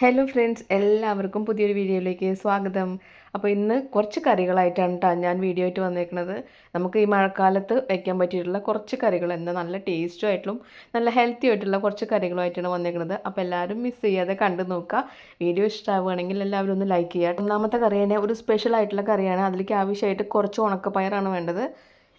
Hello friends എല്ലാവർക്കും പുതിയൊരു വീഡിയോയിലേക്ക് സ്വാഗതം. അപ്പോൾ ഇന്ന് കുറച്ച് കറികളായിട്ടാണ് കേട്ടോ ഞാൻ വീഡിയോ ആയിട്ട് വന്നേക്കുന്നത് നമുക്ക് ഈ മഴക്കാലത്ത് വയ്ക്കാൻ പറ്റിയിട്ടുള്ള കുറച്ച് കറികൾ എന്താ നല്ല ടേസ്റ്റും ആയിട്ടുള്ള നല്ല ഹെൽത്തി ആയിട്ടുള്ള കുറച്ച് കറികളുമായിട്ടാണ് വന്നേക്കുന്നത് അപ്പോൾ എല്ലാവരും മിസ് ചെയ്യാതെ കണ്ടു നോക്കുക. വീഡിയോ ഇഷ്ടമാവുകയാണെങ്കിൽ എല്ലാവരും ഒന്ന് ലൈക്ക് ചെയ്യുക. ഒന്നാമത്തെ കറി തന്നെ ഒരു സ്പെഷ്യൽ ആയിട്ടുള്ള കറിയാണ്. അതിലേക്ക് ആവശ്യമായിട്ട് കുറച്ച് ഉണക്കപ്പയറാണ് വേണ്ടത്.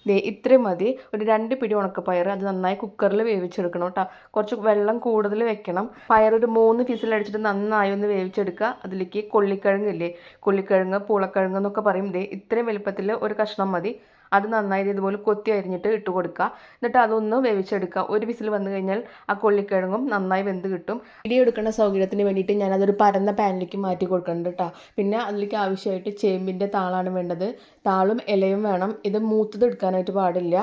ദേ ഇത്രയും മതി. ഒരു രണ്ട് പിടി ഉണക്കപ്പയർ അത് നന്നായി കുക്കറിൽ വേവിച്ചെടുക്കണം കേട്ടോ കുറച്ച് വെള്ളം കൂടുതൽ വെക്കണം. പയർ ഒരു മൂന്ന് ഫിസിലടിച്ചിട്ട് നന്നായി ഒന്ന് വേവിച്ചെടുക്കുക. അതിലേക്ക് കൊള്ളിക്കിഴങ്ങില്ലേ കൊള്ളിക്കിഴങ്ങ് പൂളക്കിഴങ്ങ് എന്നൊക്കെ പറയും. ദേ ഇത്രയും വലുപ്പത്തിൽ ഒരു കഷ്ണം മതി. അത് നന്നായിട്ട് ഇതുപോലെ കൊത്തി അരിഞ്ഞിട്ട് ഇട്ട് കൊടുക്കുക. എന്നിട്ട് അതൊന്ന് വേവിച്ചെടുക്കുക. ഒരു വിസിൽ വന്നു കഴിഞ്ഞാൽ ആ കൊള്ളിക്കിഴങ്ങും നന്നായി വെന്ത് കിട്ടും. ഇടി എടുക്കുന്ന സൗകര്യത്തിന് വേണ്ടിയിട്ട് ഞാനതൊരു പരന്ന പാനിലേക്ക് മാറ്റി കൊടുക്കുന്നുണ്ട് കേട്ടോ. പിന്നെ അതിലേക്ക് ആവശ്യമായിട്ട് ചേമ്പിന്റെ താളാണ് വേണ്ടത്. താളും ഇലയും വേണം. ഇത് മൂത്തത് എടുക്കാനായിട്ട് പാടില്ല.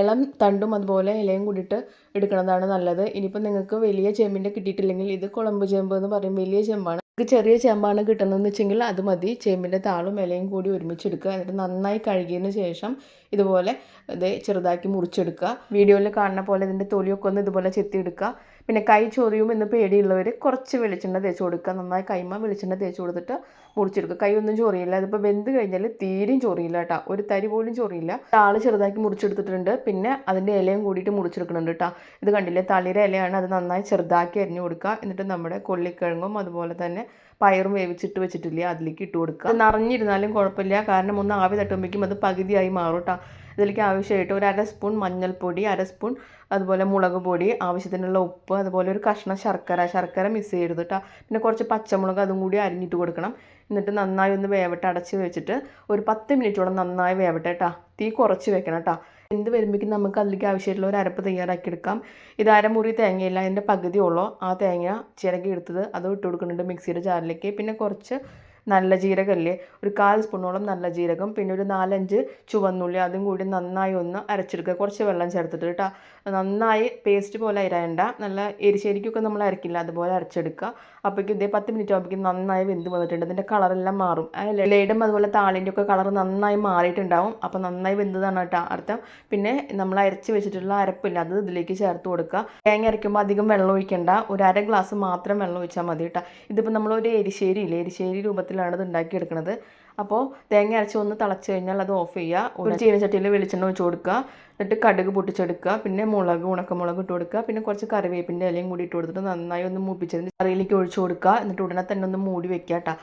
ഇളം തണ്ടും അതുപോലെ ഇലയും കൂടിയിട്ട് എടുക്കുന്നതാണ് നല്ലത്. ഇനിയിപ്പോൾ നിങ്ങൾക്ക് വലിയ ചേമ്പിന്റെ കിട്ടിയിട്ടില്ലെങ്കിൽ ഇത് കുളമ്പ് ചേമ്പ് എന്ന് പറയും. വലിയ ചേമ്പാണ്. നിങ്ങൾക്ക് ചെറിയ ചേമ്പാണ് കിട്ടുന്നതെന്ന് വെച്ചെങ്കിൽ അത് മതി. ചേമ്പിന്റെ താളും ഇലയും കൂടി ഒരുമിച്ചെടുക്കുക എന്നിട്ട് നന്നായി കഴുകിയതിന് ശേഷം ഇതുപോലെ ഇത് ചെറുതാക്കി മുറിച്ചെടുക്കുക. വീഡിയോയിൽ കാണുന്ന പോലെ ഇതിന്റെ തൊലിയൊക്കെ ഒന്ന് ഇതുപോലെ ചെത്തിയെടുക്കുക. പിന്നെ കൈ ചൊറിയും എന്ന് പേടിയുള്ളവർ കുറച്ച് വെളിച്ചെണ്ണ തേച്ച് കൊടുക്കുക. നന്നായി കൈമ വെളിച്ചെണ്ണ തേച്ച് കൊടുത്തിട്ട് മുറിച്ചെടുക്കുക. കൈ ഒന്നും ചൊറിയില്ല. അതിപ്പോൾ വെന്ത് കഴിഞ്ഞാൽ തീരെയും ചൊറിയില്ല കേട്ടോ. ഒരു തരി പോലും ചൊറിയില്ല. താൾ ചെറുതാക്കി മുറിച്ചെടുത്തിട്ടുണ്ട്. പിന്നെ അതിന്റെ ഇലയും കൂടിയിട്ട് മുറിച്ചെടുക്കുന്നുണ്ട് കേട്ടോ. ഇത് കണ്ടില്ലേ? തളിര ഇലയാണ്. അത് നന്നായി ചെറുതാക്കി അരിഞ്ഞു കൊടുക്കുക. എന്നിട്ട് നമ്മുടെ കൊള്ളിക്കിഴങ്ങും അതുപോലെ തന്നെ പയറും വേവിച്ചിട്ട് വെച്ചിട്ടില്ലേ അതിലേക്ക് ഇട്ട് കൊടുക്കുക. അത് നിറഞ്ഞിരുന്നാലും കുഴപ്പമില്ല. കാരണം ഒന്ന് ആവി തട്ടുമ്പോഴേക്കും അത് പകുതിയായി മാറും കേട്ടോ ഇതിലേക്ക് ആവശ്യമായിട്ട് ഒരു അര സ്പൂൺ മഞ്ഞൾപ്പൊടി അര സ്പൂൺ അതുപോലെ മുളക് പൊടി ആവശ്യത്തിനുള്ള ഉപ്പ് അതുപോലെ ഒരു കഷ്ണം ശർക്കര. ശർക്കര മിസ് ചെയ്യരുത് കേട്ടോ പിന്നെ കുറച്ച് പച്ചമുളക് അതും കൂടി അരിഞ്ഞിട്ട് കൊടുക്കണം. എന്നിട്ട് നന്നായി ഒന്ന് വേവട്ട അടച്ച് വെച്ചിട്ട് ഒരു പത്ത് മിനിറ്റോളം നന്നായി വേവട്ടെ കേട്ടോ തീ കുറച്ച് വെക്കണം കേട്ടോ എന്ത് വരുമ്പോഴേക്കും നമുക്ക് അതിലേക്ക് ആവശ്യമായിട്ടുള്ള ഒരു അരപ്പ് തയ്യാറാക്കി എടുക്കാം. ഇത് അരമുറി തേങ്ങയില്ല അതിന്റെ പകുതി ഉള്ളൂ. ആ തേങ്ങ ചിരകി എടുത്തത് അത് ഇട്ട് കൊടുക്കുന്നുണ്ട് മിക്സിയുടെ ജാറിലേക്ക്. പിന്നെ കുറച്ച് നല്ല ജീരകമല്ലേ ഒരു കാൽ സ്പൂണോളം നല്ല ജീരകം പിന്നെ ഒരു നാലഞ്ച് ചുവന്നുള്ളി അതും കൂടി നന്നായി ഒന്ന് അരച്ചെടുക്കുക. കുറച്ച് വെള്ളം ചേർത്തിട്ട് കേട്ടോ. നന്നായി പേസ്റ്റ് പോലെ അരയണ്ട. നല്ല എരിശ്ശേരിക്കൊക്കെ നമ്മൾ അരക്കില്ല അതുപോലെ അരച്ചെടുക്കുക. അപ്പോഴേക്കും ഇതേ പത്ത് മിനിറ്റ് ആകുമ്പോഴേക്കും നന്നായി വെന്ത് വന്നിട്ടുണ്ട്. ഇതിന്റെ കളറെല്ലാം മാറും. ലേഡും അതുപോലെ താളിന്റെ ഒക്കെ കളർ നന്നായി മാറിയിട്ടുണ്ടാവും. അപ്പോൾ നന്നായി വെന്തതാണ് കേട്ടോ അർത്ഥം. പിന്നെ നമ്മൾ അരച്ച് വെച്ചിട്ടുള്ള അരപ്പില്ല അത് ഇതിലേക്ക് ചേർത്ത് കൊടുക്കുക. തേങ്ങ അരയ്ക്കുമ്പോൾ അധികം വെള്ളം ഒഴിക്കേണ്ട. ഒരു അര ഗ്ലാസ് മാത്രം വെള്ളം ഒഴിച്ചാൽ മതി കേട്ടോ. ഇതിപ്പോൾ നമ്മൾ ഒരു എരിശ്ശേരി ഇല്ലേ? എരിശ്ശേരി രൂപത്തിലാണ് ഇത് ഉണ്ടാക്കിയെടുക്കുന്നത് അപ്പോൾ തേങ്ങ അരച്ച് ഒന്ന് തിളച്ച് കഴിഞ്ഞാൽ അത് ഓഫ് ചെയ്യുക. ഒരു ചീനച്ചട്ടിയിൽ വെളിച്ചെണ്ണ ഒഴിച്ച് കൊടുക്കുക. എന്നിട്ട് കടുക് പൊട്ടിച്ചെടുക്കുക. പിന്നെ മുളക് ഉണക്കമുളക് ഇട്ട് കൊടുക്കുക. പിന്നെ കുറച്ച് കറിവേപ്പിന്റെ ഇലയും കൂടി ഇട്ട് കൊടുത്തിട്ട് നന്നായി ഒന്ന് മൂപ്പിച്ചതിന് കറിയിലേക്ക് ഒഴിച്ച് കൊടുക്കുക. എന്നിട്ട് ഉടനെ തന്നെ ഒന്ന് മൂടി വെക്കുക കേട്ടോ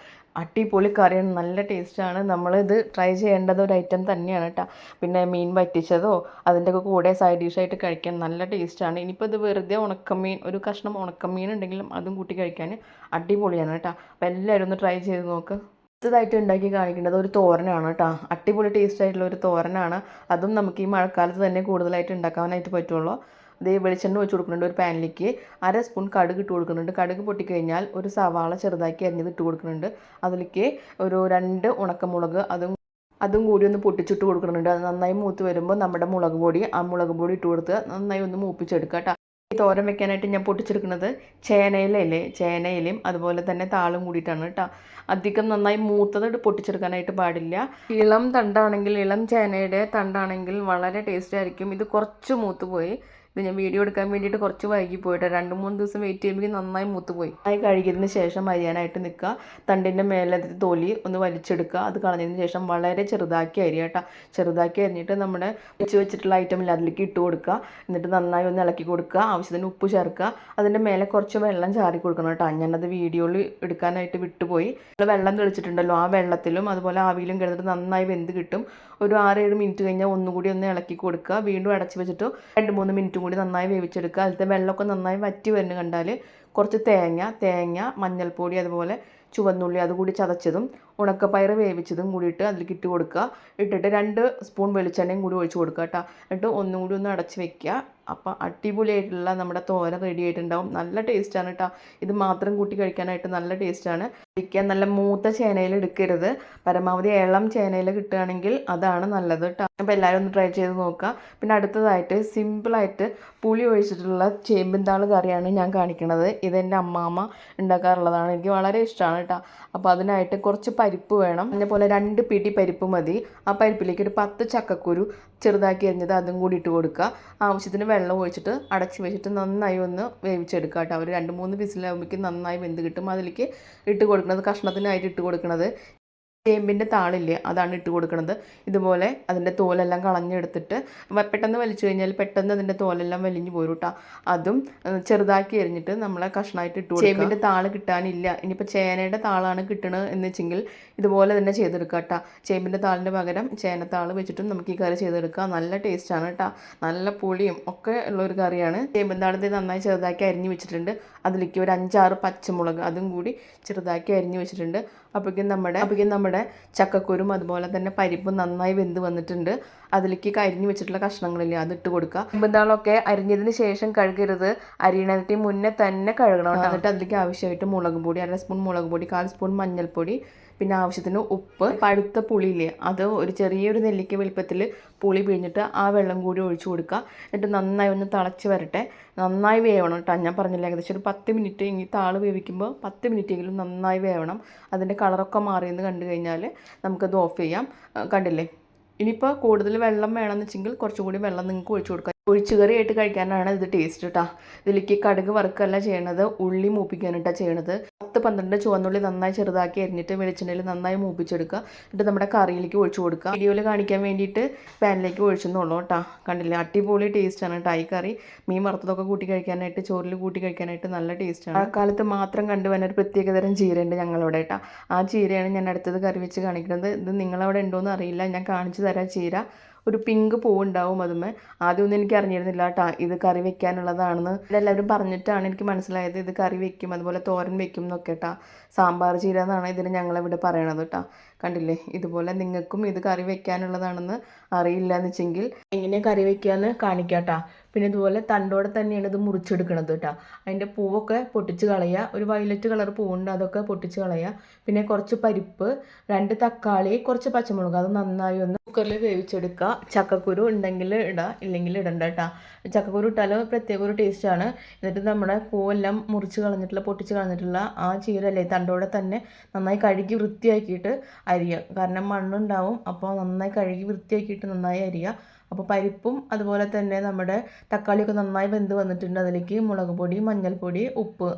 അടിപൊളി കറിയാണ്. നല്ല ടേസ്റ്റാണ് നമ്മളിത് ട്രൈ ചെയ്യേണ്ടത് ഒരു ഐറ്റം തന്നെയാണ് കേട്ടോ പിന്നെ മീൻ വറ്റിച്ചതോ അതിന്റെ ഒക്കെ കൂടെ സൈഡ് ഡിഷായിട്ട് കഴിക്കാൻ നല്ല ടേസ്റ്റാണ് ഇനിയിപ്പോൾ ഇത് വെറുതെ ഉണക്കമീൻ ഒരു കഷ്ണം ഉണക്കമീൻ ഉണ്ടെങ്കിലും അതും കൂട്ടി കഴിക്കാൻ അടിപൊളിയാണ് കേട്ടോ അപ്പോൾ എല്ലാവരും ഒന്ന് ട്രൈ ചെയ്ത് നോക്ക്. അടുത്തതായിട്ട് ഉണ്ടാക്കി കാണിക്കേണ്ടത് ഒരു തോരനാണ് കേട്ടോ. അടിപൊളി ടേസ്റ്റ് ആയിട്ടുള്ള ഒരു തോരനാണ്. അതും നമുക്ക് ഈ മഴക്കാലത്ത് തന്നെ കൂടുതലായിട്ട് ഉണ്ടാക്കാനായിട്ട് പറ്റുള്ളൂ. അതേ വെളിച്ചെണ്ണ ഒഴിച്ച് കൊടുക്കുന്നുണ്ട് ഒരു പാനിലേക്ക്. അര സ്പൂൺ കടുക് ഇട്ട് കൊടുക്കുന്നുണ്ട്. കടുക് പൊട്ടിക്കഴിഞ്ഞാൽ ഒരു സവാള ചെറുതാക്കി അരിഞ്ഞത് ഇട്ട് കൊടുക്കുന്നുണ്ട്. അതിലേക്ക് ഒരു രണ്ട് ഉണക്കമുളക് അതും അതും കൂടി ഒന്ന് പൊട്ടിച്ചിട്ട് കൊടുക്കുന്നുണ്ട്. അത് നന്നായി മൂത്ത് വരുമ്പോൾ നമ്മുടെ മുളക് പൊടി ആ മുളക് പൊടി ഇട്ട് കൊടുത്ത് നന്നായി ഒന്ന് മൂപ്പിച്ചെടുക്കുക കേട്ടോ. ഈ തോരൻ വെക്കാനായിട്ട് ഞാൻ പൊട്ടിച്ചെടുക്കുന്നത് ചേനയിലല്ലേ ചേനയിലും അതുപോലെ തന്നെ താളും കൂടിയിട്ടാണ് കേട്ടോ. അധികം നന്നായി മൂത്തത് പൊട്ടിച്ചെടുക്കാനായിട്ട് പാടില്ല. ഇളം തണ്ടാണെങ്കിൽ ഇളം ചേനയുടെ തണ്ടാണെങ്കിൽ വളരെ ടേസ്റ്റ് ആയിരിക്കും. ഇത് കുറച്ച് മൂത്ത് പോയി. ഇത് ഞാൻ വീഡിയോ എടുക്കാൻ വേണ്ടിയിട്ട് കുറച്ച് വൈകി പോയിട്ട്. രണ്ട് മൂന്ന് ദിവസം വെയിറ്റ് ചെയ്യുമ്പോൾ നന്നായി മൂത്ത് പോയി. നന്നായി കഴുകിയതിന് ശേഷം അരിയാനായിട്ട് നിൽക്കുക തണ്ടിന്റെ മേലത്തെ തോലി ഒന്ന് വലിച്ചെടുക്കുക അത് കളഞ്ഞതിന് ശേഷം വളരെ ചെറുതാക്കി അരി കേട്ടോ. ചെറുതാക്കി അരിഞ്ഞിട്ട് നമ്മുടെ വെച്ച് വെച്ചിട്ടുള്ള ഐറ്റം എല്ലാം അതിലേക്ക് ഇട്ട് കൊടുക്കുക എന്നിട്ട് നന്നായി ഒന്ന് ഇളക്കി കൊടുക്കുക ആവശ്യത്തിന് ഉപ്പ് ചേർക്കുക അതിന്റെ മേലെ കുറച്ച് വെള്ളം ചാറി കൊടുക്കണം കേട്ടോ. ഞാനത് വീഡിയോയിൽ എടുക്കാനായിട്ട് വിട്ടുപോയി. വെള്ളം തെളിച്ചിട്ടുണ്ടല്ലോ. ആ വെള്ളത്തിലും അതുപോലെ ആവിയിലും കിടന്നിട്ട് നന്നായി വെന്ത് കിട്ടും. ഒരു ആറേഴ് മിനിറ്റ് കഴിഞ്ഞാൽ ഒന്നുകൂടി ഒന്ന് ഇളക്കി കൊടുക്കുക വീണ്ടും അടച്ച് വെച്ചിട്ട് രണ്ട് മൂന്ന് മിനിറ്റും കൂടി നന്നായി വേവിച്ചെടുക്കുക. അതിലത്തെ വെള്ളമൊക്കെ നന്നായി വറ്റി വരുന്ന കണ്ടാൽ കുറച്ച് തേങ്ങ തേങ്ങ മഞ്ഞൾപ്പൊടി അതുപോലെ ചുവന്നുള്ളി അതുകൂടി ചതച്ചതും ഉണക്കപ്പയർ വേവിച്ചതും കൂടിയിട്ട് അതിലേക്ക് ഇട്ട് കൊടുക്കുക. ഇട്ടിട്ട് രണ്ട് സ്പൂൺ വെളിച്ചെണ്ണയും കൂടി ഒഴിച്ച് കൊടുക്കുക കേട്ടോ. എന്നിട്ട് ഒന്നും കൂടി ഒന്ന് അടച്ച് വെക്കുക. അപ്പം അടിപൊളിയായിട്ടുള്ള നമ്മുടെ തോരൻ റെഡി ആയിട്ടുണ്ടാവും. നല്ല ടേസ്റ്റാണ് കേട്ടോ ഇത് മാത്രം കൂട്ടി കഴിക്കാനായിട്ട് നല്ല ടേസ്റ്റാണ് കഴിക്കാൻ നല്ല മൂത്ത ചേനയിൽ എടുക്കരുത്. പരമാവധി ഇളം ചേനയിൽ കിട്ടുകയാണെങ്കിൽ അതാണ് നല്ലത് കേട്ടോ അപ്പോൾ എല്ലാവരും ഒന്ന് ട്രൈ ചെയ്ത് നോക്കുക. പിന്നെ അടുത്തതായിട്ട് സിമ്പിളായിട്ട് പുളി ഒഴിച്ചിട്ടുള്ള ചേമ്പിന്താൾ കറിയാണ് ഞാൻ കാണിക്കുന്നത് ഇതെന്റെ അമ്മാമ്മ ഉണ്ടാക്കാറുള്ളതാണ്. എനിക്ക് വളരെ ഇഷ്ടമാണ് കേട്ടോ അപ്പോൾ അതിനായിട്ട് കുറച്ച് പരിപ്പ് വേണം. അതേപോലെ രണ്ട് പിടി പരിപ്പ് മതി. ആ പരിപ്പിലേക്ക് ഒരു പത്ത് ചക്കക്കുരു ചെറുതാക്കി അരിഞ്ഞത് അതും കൂടി ഇട്ട് കൊടുക്കുക. ആവശ്യത്തിന് വെള്ളം ഒഴിച്ചിട്ട് അടച്ച് വെച്ചിട്ട് നന്നായി ഒന്ന് വേവിച്ചെടുക്കുക കേട്ടോ. അവർ രണ്ട് മൂന്ന് വിസിലാകുമ്പോഴേക്കും നന്നായി വെന്ത് കിട്ടും. അതിലേക്ക് ഇട്ട് കൊടുക്കുന്നത് കഷ്ണത്തിനായിട്ട് ഇട്ട് കൊടുക്കുന്നത്. ചേമ്പിന്റെ താളില്ലേ അതാണ് ഇട്ട് കൊടുക്കുന്നത് ഇതുപോലെ അതിന്റെ തോലെല്ലാം കളഞ്ഞെടുത്തിട്ട് പെട്ടെന്ന് വലിച്ചു കഴിഞ്ഞാൽ പെട്ടെന്ന് അതിന്റെ തോലെല്ലാം വലിഞ്ഞു പോരും കേട്ടോ അതും ചെറുതാക്കി എറിഞ്ഞിട്ട് നമ്മളെ കഷ്ണമായിട്ട് ഇട്ട് കൊടുക്കുക ചേമ്പിന്റെ താൾ കിട്ടാനില്ല. ഇനിയിപ്പോൾ ചേനയുടെ താളാണ് കിട്ടണത് എന്ന് വെച്ചെങ്കിൽ ഇതുപോലെ തന്നെ ചെയ്തെടുക്കുക കേട്ടോ ചേമ്പിന്റെ താളിന്റെ പകരം ചേനത്താൾ വെച്ചിട്ടും നമുക്ക് ഈ കറി ചെയ്തെടുക്കാം. നല്ല ടേസ്റ്റാണ് കേട്ടോ നല്ല പുളിയും ഒക്കെ ഉള്ളൊരു കറിയാണ്. ചേമ്പിൻ താളത്തിൽ നന്നായി ചെറുതാക്കി അരിഞ്ഞു വെച്ചിട്ടുണ്ട്. അതിലേക്ക് ഒരു അഞ്ചാറ് പച്ചമുളക് അതും കൂടി ചെറുതാക്കി അരിഞ്ഞു വെച്ചിട്ടുണ്ട്. അപ്പോഴേക്കും നമ്മുടെ അപ്പോഴേക്കും നമ്മുടെ ചക്കക്കുരും അതുപോലെ തന്നെ പരിപ്പും നന്നായി വെന്ത് വന്നിട്ടുണ്ട്. അതിലേക്ക് കരിഞ്ഞു വെച്ചിട്ടുള്ള കഷ്ണങ്ങളില്ലേ അത് ഇട്ട് കൊടുക്കുക. ചെമ്പന്താളൊക്കെ അരിഞ്ഞതിന് ശേഷം കഴുകരുത്. അരിയണത്തിന് മുന്നേ തന്നെ കഴുകണം. എന്നിട്ട് അതിലേക്ക് ആവശ്യമായിട്ട് മുളക് പൊടി അര സ്പൂൺ മുളക് പൊടി കാൽ സ്പൂൺ മഞ്ഞൾപ്പൊടി പിന്നെ ആവശ്യത്തിന് ഉപ്പ്. പഴുത്ത പുളിയില്ലേ അത് ഒരു ചെറിയൊരു നെല്ലിക്ക വലിപ്പത്തിൽ പുളി പിഴിഞ്ഞിട്ട് ആ വെള്ളം കൂടി ഒഴിച്ചു കൊടുക്കുക. എന്നിട്ട് നന്നായി ഒന്ന് തിളച്ച് വരട്ടെ. നന്നായി വേവണം കേട്ടോ ഞാൻ പറഞ്ഞില്ല ഏകദേശം ഒരു പത്ത് മിനിറ്റ് ഇനി താൾ വേവിക്കുമ്പോൾ പത്ത് മിനിറ്റ് എങ്കിലും നന്നായി വേവണം. അതിന്റെ കളറൊക്കെ മാറിയെന്ന് കണ്ടു കഴിഞ്ഞാൽ നമുക്കത് ഓഫ് ചെയ്യാം. കണ്ടില്ലേ? ഇനിയിപ്പോൾ കൂടുതൽ വെള്ളം വേണമെന്ന് വെച്ചെങ്കിൽ കുറച്ചും കൂടി വെള്ളം നിങ്ങൾക്ക് ഒഴിച്ചു കൊടുക്കാം. ഒഴിച്ചുകറി ആയിട്ട് കഴിക്കാനാണ് ഇത് ടേസ്റ്റ് കേട്ടോ ഇതിലേക്ക് കടുക് വറുക്കല്ല ചെയ്യണത് ഉള്ളി മൂപ്പിക്കാനിട്ടാണ് ചെയ്യണത്. പത്ത് പന്ത്രണ്ട് ചുവന്നുള്ളി നന്നായി ചെറുതാക്കി അരിഞ്ഞിട്ട് വെളിച്ചെണ്ണയിൽ നന്നായി മൂപ്പിച്ചെടുക്കുക. എന്നിട്ട് നമ്മുടെ കറിയിലേക്ക് ഒഴിച്ചു കൊടുക്കുക. വീഡിയോയിൽ കാണിക്കാൻ വേണ്ടിയിട്ട് പാനിലേക്ക് ഒഴിച്ചെന്നുള്ളൂ കേട്ടോ കണ്ടില്ലേ? അടിപൊളി ടേസ്റ്റാണ് കേട്ടോ ഈ കറി. മീൻ വറുത്തതൊക്കെ കൂട്ടി കഴിക്കാനായിട്ട് ചോറിൽ കൂട്ടി കഴിക്കാനായിട്ട് നല്ല ടേസ്റ്റാണ് ആ കാലത്ത് മാത്രം കണ്ടുവന്ന ഒരു പ്രത്യേകതരം ചീരയുണ്ട് ഞങ്ങളവിടെ കേട്ടോ ആ ചീരയാണ് ഞാൻ അടുത്തത് കറി വെച്ച് കാണിക്കുന്നത്. ഇത് നിങ്ങളവിടെ ഉണ്ടോയെന്ന് അറിയില്ല. ഞാൻ കാണിച്ചു തരാം ചീര ഒരു പിങ്ക് പൂവുണ്ടാവും അതുമേ. ആദ്യമൊന്നും എനിക്ക് അറിഞ്ഞിരുന്നില്ല കേട്ടോ ഇത് കറി വെക്കാനുള്ളതാണെന്ന്. എല്ലാവരും പറഞ്ഞിട്ടാണ് എനിക്ക് മനസ്സിലായത് ഇത് കറി വെക്കും അതുപോലെ തോരൻ വെക്കും എന്നൊക്കെ കേട്ടോ സാമ്പാർ ചീര എന്നാണ് ഇതിന് ഞങ്ങളിവിടെ പറയണത് കേട്ടോ കണ്ടില്ലേ? ഇതുപോലെ നിങ്ങൾക്കും ഇത് കറി വെക്കാനുള്ളതാണെന്ന് അറിയില്ല എന്ന് വെച്ചെങ്കിൽ എങ്ങനെയാണ് കറി വെക്കാന്ന് കാണിക്കാട്ടാ പിന്നെ ഇതുപോലെ തണ്ടോടെ തന്നെയാണ് ഇത് മുറിച്ചെടുക്കണത് കേട്ടോ അതിന്റെ പൂവൊക്കെ പൊട്ടിച്ച് കളയുക. ഒരു വയലറ്റ് കളർ പൂവുണ്ട് അതൊക്കെ പൊട്ടിച്ച് കളയുക. പിന്നെ കുറച്ച് പരിപ്പ് രണ്ട് തക്കാളി കുറച്ച് പച്ചമുളക്. അത് നന്നായി ഒന്ന് കുക്കറിൽ വേവിച്ചെടുക്കുക ചക്കക്കുരു ഉണ്ടെങ്കിൽ ഇടുക ഇല്ലെങ്കിൽ ഇടണ്ട കേട്ടോ ചക്കക്കുരു ഇട്ടാൽ പ്രത്യേക ഒരു ടേസ്റ്റാണ് എന്നിട്ട് നമ്മുടെ പൂവെല്ലാം മുറിച്ച് കളഞ്ഞിട്ടുള്ള പൊട്ടിച്ച് കളഞ്ഞിട്ടുള്ള ആ ചീരല്ലേ തണ്ടോടെ തന്നെ നന്നായി കഴുകി വൃത്തിയാക്കിയിട്ട് അരിയുക കാരണം മണ്ണുണ്ടാവും അപ്പോൾ നന്നായി കഴുകി വൃത്തിയാക്കിയിട്ട് നന്നായി അരിയുക അപ്പോൾ പരിപ്പും അതുപോലെ തന്നെ നമ്മുടെ തക്കാളിയൊക്കെ നന്നായി വെന്ത് വന്നിട്ടുണ്ട്. അതിലേക്ക് മുളക് പൊടി മഞ്ഞൾപ്പൊടി ഉപ്പ്.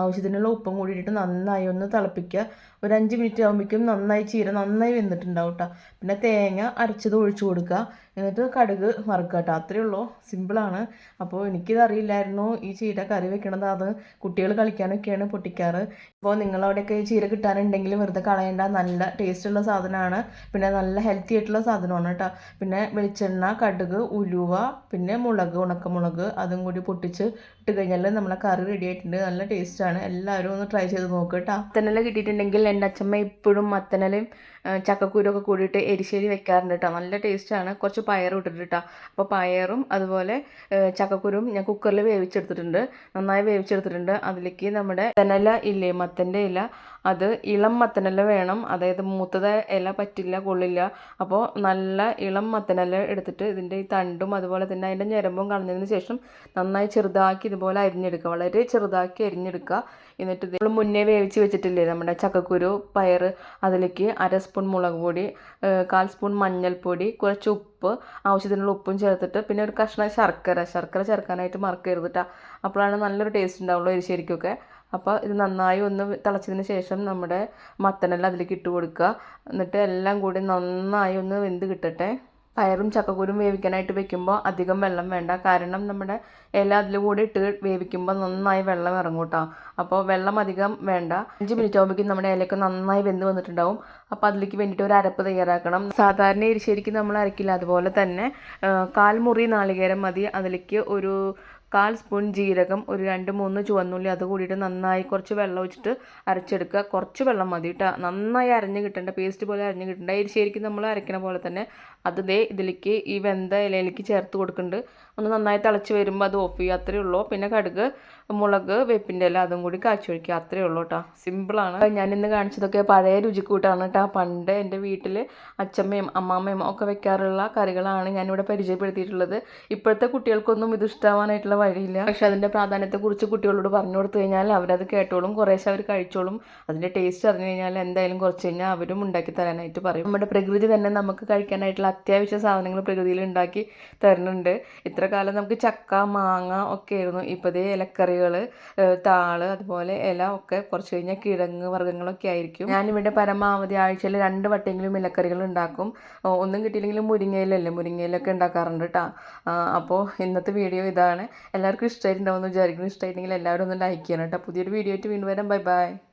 ആവശ്യത്തിനുള്ള ഉപ്പും കൂടി ഇട്ടിട്ട് നന്നായി ഒന്ന് തിളപ്പിക്കുക. ഒരു അഞ്ച് മിനിറ്റ് ആകുമ്പോഴേക്കും നന്നായി ചീര നന്നായി വെന്തിട്ടുണ്ടാവും കേട്ടോ പിന്നെ തേങ്ങ അരച്ചത് ഒഴിച്ചു കൊടുക്കുക. എന്നിട്ട് കടുക് വറുക്കുക കേട്ടോ. അത്രയേ ഉള്ളൂ. സിമ്പിളാണ് അപ്പോൾ എനിക്കിത് അറിയില്ലായിരുന്നു. ഈ ചീര കറി വെക്കണത് അത് കുട്ടികൾ കളിക്കാനൊക്കെയാണ് പൊട്ടിക്കാറ്. അപ്പോൾ നിങ്ങളവിടെയൊക്കെ ഈ ചീര കിട്ടാനുണ്ടെങ്കിൽ വെറുതെ കളയേണ്ട. നല്ല ടേസ്റ്റുള്ള സാധനമാണ്. പിന്നെ നല്ല ഹെൽത്തി ആയിട്ടുള്ള സാധനമാണ് കേട്ടോ. പിന്നെ വെളിച്ചെണ്ണ കടുക് ഉലുവ പിന്നെ മുളക് ഉണക്കമുളക് അതും കൂടി പൊട്ടിച്ച് ഇട്ട് കഴിഞ്ഞാൽ നമ്മളെ കറി റെഡി ആയിട്ടുണ്ട്. നല്ല ടേസ്റ്റാണ് എല്ലാവരും ഒന്ന് ട്രൈ ചെയ്ത് നോക്കുക കേട്ടോ. അത്തനല കിട്ടിയിട്ടുണ്ടെങ്കിൽ എന്റെ അച്ഛമ്മ ഇപ്പോഴും മത്തനലയും ചക്കക്കൂരൊക്കെ കൂടിയിട്ട് എരിശ്ശേരി വെക്കാറുണ്ട് കേട്ടോ. നല്ല ടേസ്റ്റാണ് കുറച്ച് പയറും ഇട്ടിട്ട് അപ്പോൾ പയറും അതുപോലെ ചക്കക്കുരും ഞാൻ കുക്കറിൽ വേവിച്ചെടുത്തിട്ടുണ്ട്. നന്നായി വേവിച്ചെടുത്തിട്ടുണ്ട്. അതിലേക്ക് നമ്മുടെ മത്തനല ഇല്ലേ? മത്തന്റെ ഇല. അത് ഇളം മത്തനല്ല വേണം. അതായത് മൂത്തത ഇല പറ്റില്ല കൊള്ളില്ല. അപ്പോൾ നല്ല ഇളം മത്തനല്ല എടുത്തിട്ട് ഇതിന്റെ ഈ തണ്ടും അതുപോലെ തന്നെ അതിന്റെ ഞരമ്പും കളഞ്ഞതിന് ശേഷം നന്നായി ചെറുതാക്കി ഇതുപോലെ അരിഞ്ഞെടുക്കുക. വളരെ ചെറുതാക്കി അരിഞ്ഞെടുക്കുക. എന്നിട്ട് നമ്മൾ മുന്നേ വേവിച്ച് വെച്ചിട്ടില്ലേ നമ്മുടെ ചക്കക്കുരു പയർ അതിലേക്ക് അര സ്പൂൺ മുളക് പൊടി കാൽ സ്പൂൺ മഞ്ഞൾപ്പൊടി കുറച്ച് ഉപ്പ് ആവശ്യത്തിനുള്ള ഉപ്പും ചേർത്തിട്ട് പിന്നെ ഒരു കഷ്ണം ശർക്കര ശർക്കര ചേർക്കാനായിട്ട് മറക്കരുത് കേട്ടോ അപ്പോഴാണ് നല്ലൊരു ടേസ്റ്റ് ഉണ്ടാവുള്ളൂ ശരിക്കൊക്കെ അപ്പോൾ ഇത് നന്നായി ഒന്ന് തിളച്ചതിന് ശേഷം നമ്മുടെ മത്തനെല്ലാം അതിലേക്ക് ഇട്ട് കൊടുക്കുക. എന്നിട്ട് എല്ലാം കൂടി നന്നായി ഒന്ന് വെന്ത് കിട്ടട്ടെ. പയറും ചക്കക്കുരും വേവിക്കാനായിട്ട് വെക്കുമ്പോൾ അധികം വെള്ളം വേണ്ട. കാരണം നമ്മുടെ ഇല അതിൽ കൂടി ഇട്ട് വേവിക്കുമ്പോൾ നന്നായി വെള്ളം ഇറങ്ങും കേട്ടോ അപ്പോൾ വെള്ളം അധികം വേണ്ട. അഞ്ച് മിനിറ്റ് ആകുമ്പോഴേക്കും നമ്മുടെ ഇലയൊക്കെ നന്നായി വെന്ത് വന്നിട്ടുണ്ടാവും. അപ്പോൾ അതിലേക്ക് വേണ്ടിയിട്ട് ഒരു അരപ്പ് തയ്യാറാക്കണം. സാധാരണ എരിശ്ശേരിക്ക് നമ്മൾ അരക്കില്ല. അതുപോലെ തന്നെ കാൽമുറി നാളികേരം മതി. അതിലേക്ക് ഒരു കാൽ സ്പൂൺ ജീരകം ഒരു രണ്ട് മൂന്ന് ചുവന്നുള്ളി അത് കൂടിയിട്ട് നന്നായി കുറച്ച് വെള്ളം വെച്ചിട്ട് അരച്ചെടുക്കുക. കുറച്ച് വെള്ളം മതി കേട്ടോ നന്നായി അരഞ്ഞ് കിട്ടേണ്ട പേസ്റ്റ് പോലെ അരഞ്ഞ് കിട്ടേണ്ട. എരിശ്ശേരിക്ക് നമ്മൾ അരയ്ക്കണ പോലെ തന്നെ അത് ദേ ഇതിലേക്ക് ഈ വെന്ത ഇലയിലേക്ക് ചേർത്ത് കൊടുക്കുന്നുണ്ട്. ഒന്ന് നന്നായി തിളച്ച് വരുമ്പോൾ അത് ഓഫ് ചെയ്യുക. അത്രയേ ഉള്ളൂ. പിന്നെ കടുക് മുളക് വേപ്പിന്റെ ഇല അതും കൂടി കാച്ചി ഒഴിക്കുക. അത്രയേ ഉള്ളൂ കേട്ടോ സിമ്പിളാണ് ഞാൻ ഇന്ന് കാണിച്ചതൊക്കെ പഴയ രുചിക്കൂട്ടാണ് കേട്ടോ പണ്ട് എന്റെ വീട്ടിൽ അച്ഛമ്മയും അമ്മാമ്മയും ഒക്കെ വെക്കാറുള്ള കറികളാണ് ഞാനിവിടെ പരിചയപ്പെടുത്തിയിട്ടുള്ളത്. ഇപ്പോഴത്തെ കുട്ടികൾക്കൊന്നും ഇത് ഇഷ്ടമാവാനായിട്ടുള്ള വഴിയില്ല. പക്ഷെ അതിന്റെ പ്രാധാന്യത്തെക്കുറിച്ച് കുട്ടികളോട് പറഞ്ഞു കൊടുത്തു കഴിഞ്ഞാൽ അവരത് കേട്ടോളും കുറേശ്ശെ അവർ കഴിച്ചോളും. അതിന്റെ ടേസ്റ്റ് അറിഞ്ഞു കഴിഞ്ഞാൽ എന്തായാലും കുറച്ച് കഴിഞ്ഞാൽ അവരും ഉണ്ടാക്കി തരാനായിട്ട് പറയും. നമ്മുടെ പ്രകൃതി തന്നെ നമുക്ക് കഴിക്കാനായിട്ടുള്ള അത്യാവശ്യ സാധനങ്ങൾ പ്രകൃതിയിൽ ഉണ്ടാക്കി തരുന്നുണ്ട്. ഇത്ര കാലം നമുക്ക് ചക്ക മാങ്ങ ഒക്കെ ആയിരുന്നു. ഇപ്പോഴത്തെ ഇലക്കറികൾ താൾ അതുപോലെ ഇല ഒക്കെ കുറച്ച് കഴിഞ്ഞാൽ കിഴങ്ങ് വർഗങ്ങളൊക്കെ ആയിരിക്കും. ഞാനിവിടെ പരമാവധി ആഴ്ചയിൽ രണ്ട് വട്ടെങ്കിലും ഇലക്കറികൾ ഉണ്ടാക്കും. ഒന്നും കിട്ടിയില്ലെങ്കിലും മുരിങ്ങയിലല്ലേ മുരിങ്ങയിലൊക്കെ ഉണ്ടാക്കാറുണ്ട് കേട്ടോ അപ്പോൾ ഇന്നത്തെ വീഡിയോ ഇതാണ്. എല്ലാവർക്കും ഇഷ്ടമായിട്ടുണ്ടാവുമെന്ന് വിചാരിക്കുന്നു. ഇഷ്ടമായിട്ടുണ്ടെങ്കിൽ എല്ലാവരും ഒന്ന് ലൈക്ക് ചെയ്യണം കേട്ടോ പുതിയൊരു വീഡിയോ ആയിട്ട് വീണ്ടും വരാം. Bye bye.